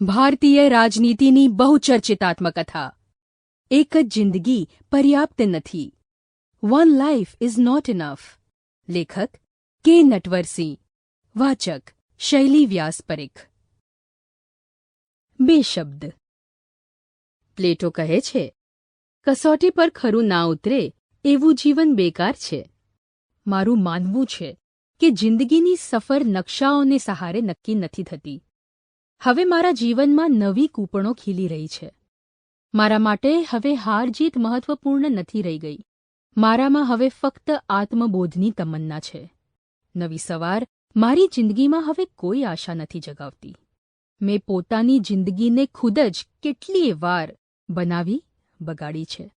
ભારતીય રાજનીતિની બહુચર્ચિત આત્મકથા એક જ જિંદગી પર્યાપ્ત નથી. One life is not enough લેખક કે નટવરસિંહ. વાચક શૈલી વ્યાસ પરીખ. બે શબ્દ. પ્લેટો કહે છે, કસોટી પર ખરું ના ઉતરે એવું જીવન બેકાર છે. મારું માનવું છે કે જિંદગીની સફર નકશાઓને સહારે નક્કી નથી થતી. હવે મારા જીવનમાં નવી કૂપણો ખીલી રહી છે. મારા માટે હવે હાર જીત મહત્વપૂર્ણ નથી રહી ગઈ. મારામાં હવે ફક્ત આત્મબોધની તમન્ના છે. નવી સવાર મારી જિંદગીમાં હવે કોઈ આશા નથી જગાવતી. મેં પોતાની જિંદગીને ખુદ જ કેટલીય વાર બનાવી, બગાડી છે.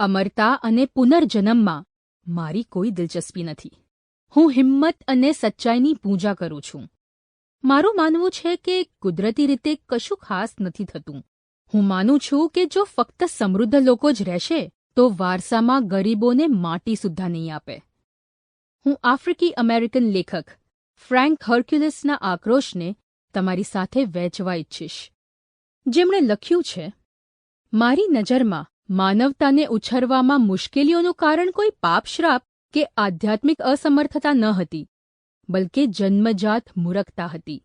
અમરતા અને પુનર્જન્મમાં મારી કોઈ દિલચસ્પી નથી. હું હિંમત અને સચ્ચાઈની પૂજા કરું છું. મારું માનવું છે કે કુદરતી રીતે કશું ખાસ નથી થતું. હું માનું છું કે જો ફક્ત સમૃદ્ધ લોકો જ રહેશે, તો વારસામાં ગરીબોને માટી સુદ્ધા નહીં આપે. હું આફ્રિકી અમેરિકન લેખક ફ્રેન્ક હર્ક્યુલસના આક્રોશને તમારી સાથે વહેંચવા ઈચ્છીશ. જેમણે લખ્યું છે, મારી નજરમાં માનવતાને ઉછરવામાં મુશ્કેલીઓનું કારણ કોઈ પાપશ્રાપ કે આધ્યાત્મિક અસમર્થતા ન હતી. બલકે જન્મજાત મૂરખતા હતી.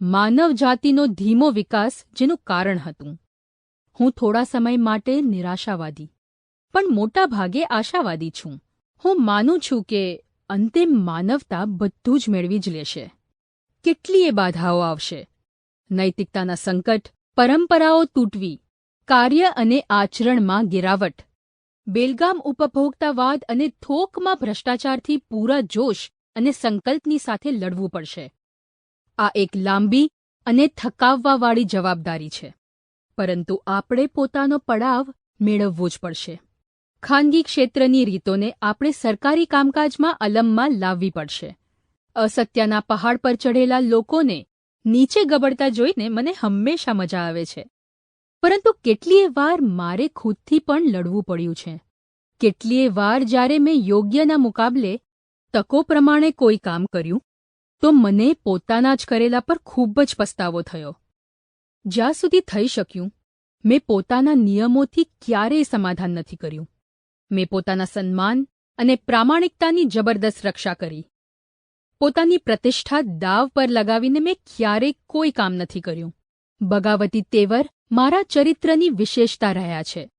માનવજાતિનો ધીમો વિકાસ જેનું કારણ હતું. હું થોડા સમય માટે નિરાશાવાદી, પણ મોટા ભાગે આશાવાદી છું. હું માનું છું કે અંતે માનવતા બધું જ મેળવી જ લેશે. કેટલીય બાધાઓ આવશે. નૈતિકતાના સંકટ, પરંપરાઓ તૂટવી, કાર્ય અને આચરણમાં ગિરાવટ, બેલગામ ઉપભોક્તાવાદ અને થોકમાં ભ્રષ્ટાચારથી પૂરા જોશ અને સંકલ્પની સાથે લડવું પડશે. આ એક લાંબી અને થકાવવાવાળી જવાબદારી છે. પરંતુ આપણે પોતાનો પડાવ મેળવવો જ પડશે. ખાનગી ક્ષેત્રની રીતોને આપણે સરકારી કામકાજમાં અલમમાં લાવવી પડશે. અસત્યના પહાડ પર ચઢેલા લોકોને નીચે ગબડતા જોઈને મને હંમેશા મજા આવે છે. પરંતુ કેટલીય વાર મારે ખુદથી પણ લડવું પડ્યું છે. કેટલીય વાર જ્યારે મેં યોગ્યના મુકાબલે તકો પ્રમાણે કોઈ કામ કર્યું, તો મને પોતાના જ કરેલા પર ખૂબ જ પસ્તાવો થયો. જ્યાં સુધી થઈ શક્યું, મેં પોતાના નિયમોથી ક્યારેય સમાધાન નથી કર્યું. મેં પોતાના સન્માન અને પ્રામાણિકતાની જબરદસ્ત રક્ષા કરી. પોતાની પ્રતિષ્ઠા દાવ પર લગાવીને મેં ક્યારેય કોઈ કામ નથી કર્યું. બગાવતી તેવર મારા ચરિત્રની વિશેષતા રહ્યા છે.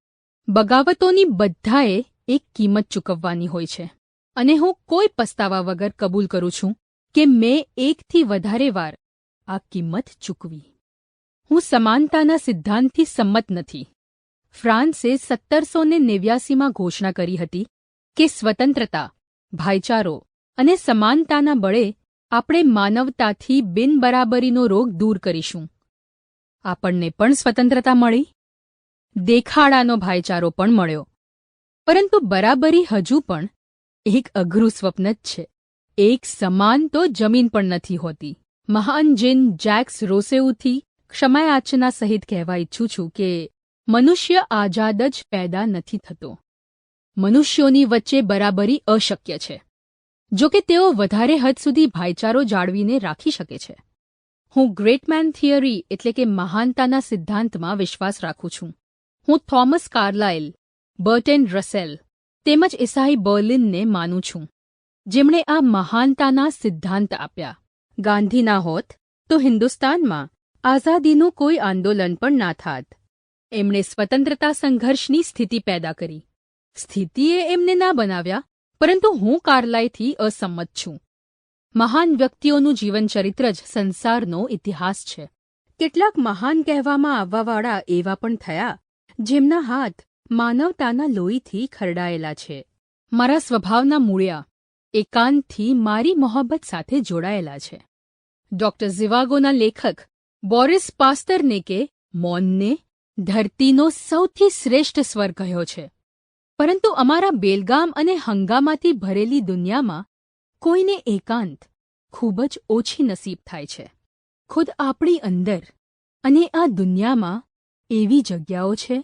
બગાવતોની બધાએ એક કિંમત ચૂકવવાની હોય છે. અને હું કોઈ પસ્તાવા વગર કબૂલ કરું છું કે મેં એકથી વધારે વાર આ કિંમત ચૂકવી. હું સમાનતાના સિદ્ધાંતથી સંમત નથી. ફ્રાન્સે સત્તરસો ને નેવ્યાસીમાં ઘોષણા કરી હતી કે સ્વતંત્રતા, ભાઈચારો અને સમાનતાના બળે આપણે માનવતાથી બિનબરાબરીનો રોગ દૂર કરીશું. આપણને પણ સ્વતંત્રતા મળી. દેખાડાનો ભાઈચારો પણ મળ્યો. પરંતુ બરાબરી હજુ પણ એક અઘરું સ્વપ્ન જ છે. એક સમાન તો જમીન પણ નથી હોતી. મહાન જીન જેક્સ રોસેઉથી ક્ષમાયાચના સહિત કહેવા ઈચ્છું છું કે, મનુષ્ય આઝાદ જ પેદા નથી થતો. મનુષ્યોની વચ્ચે બરાબરી અશક્ય છે. જો કે તેઓ વધારે હદ સુધી ભાઈચારો જાળવીને રાખી શકે છે. હું ગ્રેટમેન થિયરી એટલે કે મહાનતાના સિદ્ધાંતમાં વિશ્વાસ રાખું છું. હું થોમસ કાર્લાઇલ બર્ટેન રસેલ તેમજ ઈસાઈ બર્લિનને માનું છું. જેમણે આ મહાનતાના સિદ્ધાંત આપ્યા. ગાંધી ના હોત તો હિન્દુસ્તાનમાં આઝાદીનું કોઈ આંદોલન પણ ના થાત. એમણે સ્વતંત્રતા સંઘર્ષની સ્થિતિ પેદા કરી. સ્થિતિએ એમને ના બનાવ્યા, પરંતુ હું કાર્લાઈથી અસંમત છું. મહાન વ્યક્તિઓનું જીવનચરિત્ર જ સંસારનો ઇતિહાસ છે. કેટલાક મહાન કહેવામાં આવવાવાળા એવા પણ થયા, જેમના હાથ માનવતાના લોહીથી ખરડાયેલા છે. મારા સ્વભાવના મૂળિયા એકાંતથી મારી મોહબ્બત સાથે જોડાયેલા છે. ડોક્ટર ઝિવાગોના લેખક, બોરિસ પાસ્તરનેકે મૌનને ધરતીનો સૌથી શ્રેષ્ઠ સ્વર કહ્યો છે. પરંતુ અમારા બેલગામ અને હંગામાથી ભરેલી દુનિયામાં કોઈને એકાંત ખૂબ જ ઓછી નસીબ થાય છે. ખુદ આપણી અંદર અને આ દુનિયામાં એવી જગ્યાઓ છે